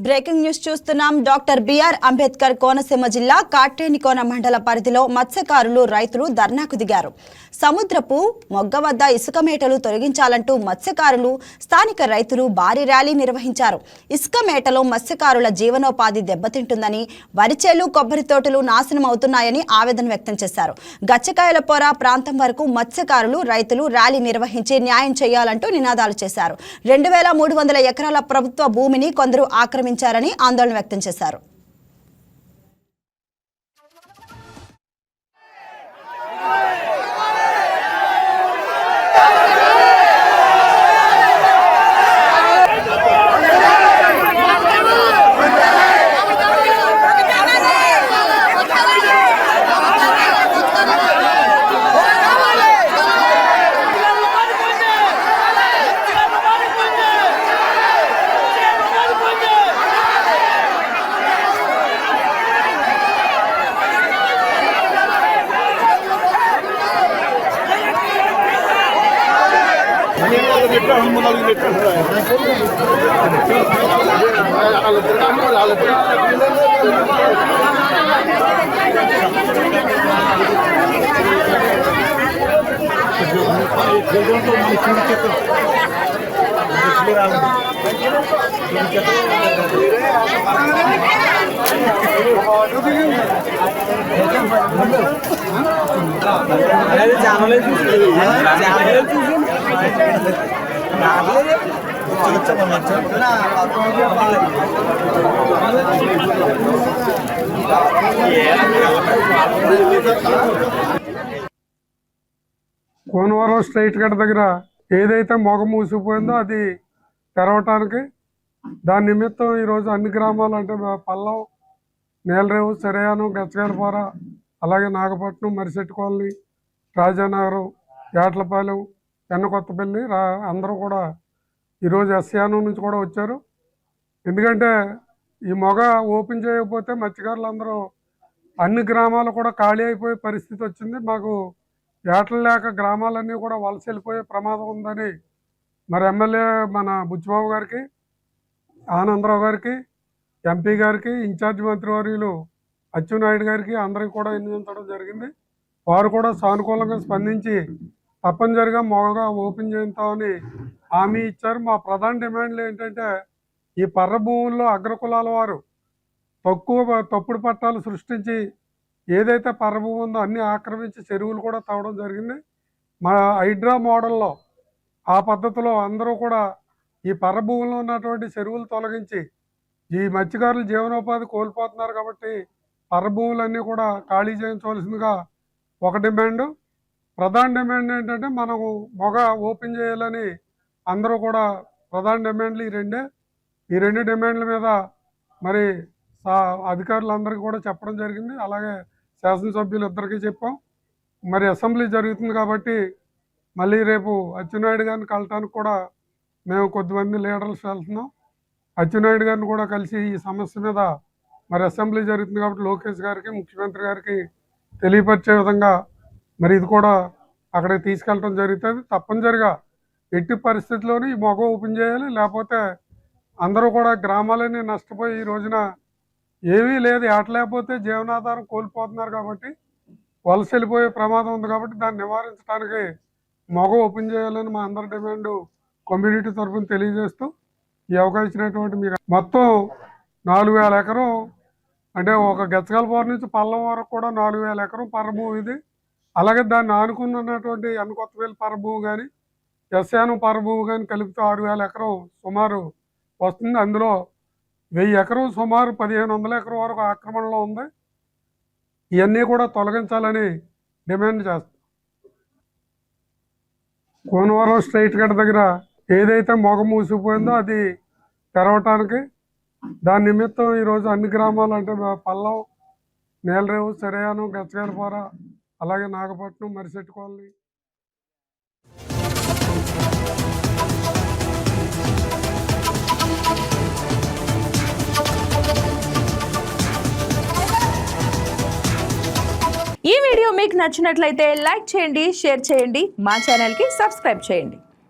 Breaking news చూస్తున్నాం. Doctor BR Ambedkar Konaseema జిల్లా కాటేనికోన మండల పరిధిలో మత్స్యకారులు రైతులు ధర్నాకు దిగారు. సముద్రపు మొగ్గ వద్ద ఇసుక మేటలు తొలగించాలంటూ మత్స్యకారులు స్థానిక రైతులు భారీ ర్యాలీ నిర్వహించారు. ఇసుక మేటలో మత్స్యకారుల జీవనోపాధి దెబ్బతింటుందని వరిచేలు కొబ్బరి తోటలు నాశనం అవుతున్నాయని ఆవేదన వ్యక్తం చేశారు. గచ్చకాయల పొర ప్రాంతం వరకు మత్స్యకారులు రైతులు ర్యాలీ నిర్వహించి న్యాయం చేయాలంటూ నినాదాలు చేశారు. రెండు వేల మూడు వందల ఎకరాల ప్రభుత్వ భూమిని కొందరు ఆక్రమించారని ఆందోళన వ్యక్తం చేశారు. लीटर हम मुला लीटर हो। रहा है जानवर जानवर కోనవరం స్ట్రైట్ కట్ దగ్గర ఏదైతే మొగ మూసిపోయిందో అది తెరవటానికి దాని నిమిత్తం ఈరోజు అన్ని గ్రామాలు అంటే పల్లం నేలరేవు సరయానం గచ్చగాలపార అలాగే నాగపట్నం మరిసెట్టు కాలనీ రాజానగరం ఏట్లపాలెం ఎన్నకొత్తపల్లి రా అందరూ కూడా ఈరోజు ఎస్యానం నుంచి కూడా వచ్చారు. ఎందుకంటే ఈ మొగ ఓపెన్ చేయకపోతే మత్స్యకారులందరూ అన్ని గ్రామాలు కూడా ఖాళీ అయిపోయే పరిస్థితి వచ్చింది. మాకు ఏటలు లేక గ్రామాలన్నీ కూడా వలస వెళ్ళిపోయే ప్రమాదం ఉందని మరి ఎమ్మెల్యే మన బుచ్చిబాబు గారికి ఆనందరావు గారికి ఎంపీ గారికి ఇన్ఛార్జ్ మంత్రివర్యులు అచ్చెన్నాయుడు గారికి అందరికి కూడా వినియోగించడం జరిగింది. వారు కూడా సానుకూలంగా స్పందించి తప్పనిసరిగా మొగగా ఓపెన్ చేస్తామని హామీ ఇచ్చారు. మా ప్రధాన డిమాండ్లు ఏంటంటే ఈ పర్ర భూముల్లో అగ్రకులాల వారు తక్కువ తప్పుడు పట్టాలు సృష్టించి ఏదైతే పర్రభూమి ఉందో అన్ని ఆక్రమించి చెరువులు కూడా తవ్వడం జరిగింది. మా హైడ్రా మోడల్లో ఆ పద్ధతిలో అందరూ కూడా ఈ పర్రభూమిలో ఉన్నటువంటి చెరువులు తొలగించి ఈ మత్స్యకారులు జీవనోపాధి కోల్పోతున్నారు కాబట్టి పర్రభూములన్నీ కూడా ఖాళీ చేయించవలసిందిగా ఒక డిమాండ్. ప్రధాన డిమాండ్ ఏంటంటే మనకు మొగ ఓపెన్ చేయాలని అందరూ కూడా ప్రధాన డిమాండ్లు ఈ రెండే. ఈ రెండు డిమాండ్ల మీద మరి సా- అధికారులందరికీ కూడా చెప్పడం జరిగింది. అలాగే శాసనసభ్యులు ఇద్దరికీ చెప్పాం. మరి అసెంబ్లీ జరుగుతుంది కాబట్టి మళ్ళీ రేపు అచ్చెన్నాయుడు గారిని కలటానికి కూడా మేము కొద్దిమంది లీడర్స్ వెళ్తున్నాం. అచ్చెన్నాయుడు గారిని కూడా కలిసి ఈ సమస్య మీద మరి అసెంబ్లీ జరుగుతుంది కాబట్టి లోకేష్ గారికి ముఖ్యమంత్రి గారికి తెలియపరిచే విధంగా మరి ఇది కూడా అక్కడికి తీసుకెళ్ళటం జరుగుతుంది. తప్పనిసరిగా ఎట్టి పరిస్థితుల్లోనూ ఈ మొగ ఓపెన్ చేయాలి. లేకపోతే అందరూ కూడా గ్రామాలన్నీ నష్టపోయి ఈ రోజున ఏమీ లేదు. ఏట లేకపోతే జీవనాధారం కోల్పోతున్నారు కాబట్టి వలస వెళ్ళిపోయే ప్రమాదం ఉంది కాబట్టి దాన్ని నివారించడానికి మొగ ఓపెన్ చేయాలని మా అందరి డిమాండ్ కమ్యూనిటీ తరఫున తెలియజేస్తూ ఈ అవకాశం ఇచ్చినటువంటి మీకు మొత్తం నాలుగు వేల ఎకరం అంటే ఒక గచ్చగలపోర నుంచి పల్లం వరకు కూడా నాలుగు వేల ఎకరం పరభూమి ఇది. అలాగే దాన్ని ఆనుకున్నటువంటి అనుకొత్తవేలు పరభూమి కానీ ఎస్యాను పరభూమి కానీ కలిపితే ఆరు వేల ఎకరం సుమారు వస్తుంది. అందులో వెయ్యి ఎకరం సుమారు పదిహేను వందల ఎకరం వరకు ఆక్రమణలో ఉంది. ఇవన్నీ కూడా తొలగించాలని డిమాండ్ చేస్తాం. కోనవరం స్ట్రైట్ కట్ దగ్గర ఏదైతే మొగ మూసిపోయిందో అది తెరవటానికి దాని నిమిత్తం ఈరోజు అన్ని గ్రామాలు అంటే పల్లం నేలరేవు సరయానం గచ్చగాలపార అలాగే నాగపట్నం మరిసెట్ కాలనీ. ఈ వీడియో మీకు నచ్చినట్లయితే లైక్ చేయండి షేర్ చేయండి మా ఛానల్కి సబ్స్క్రైబ్ చేయండి.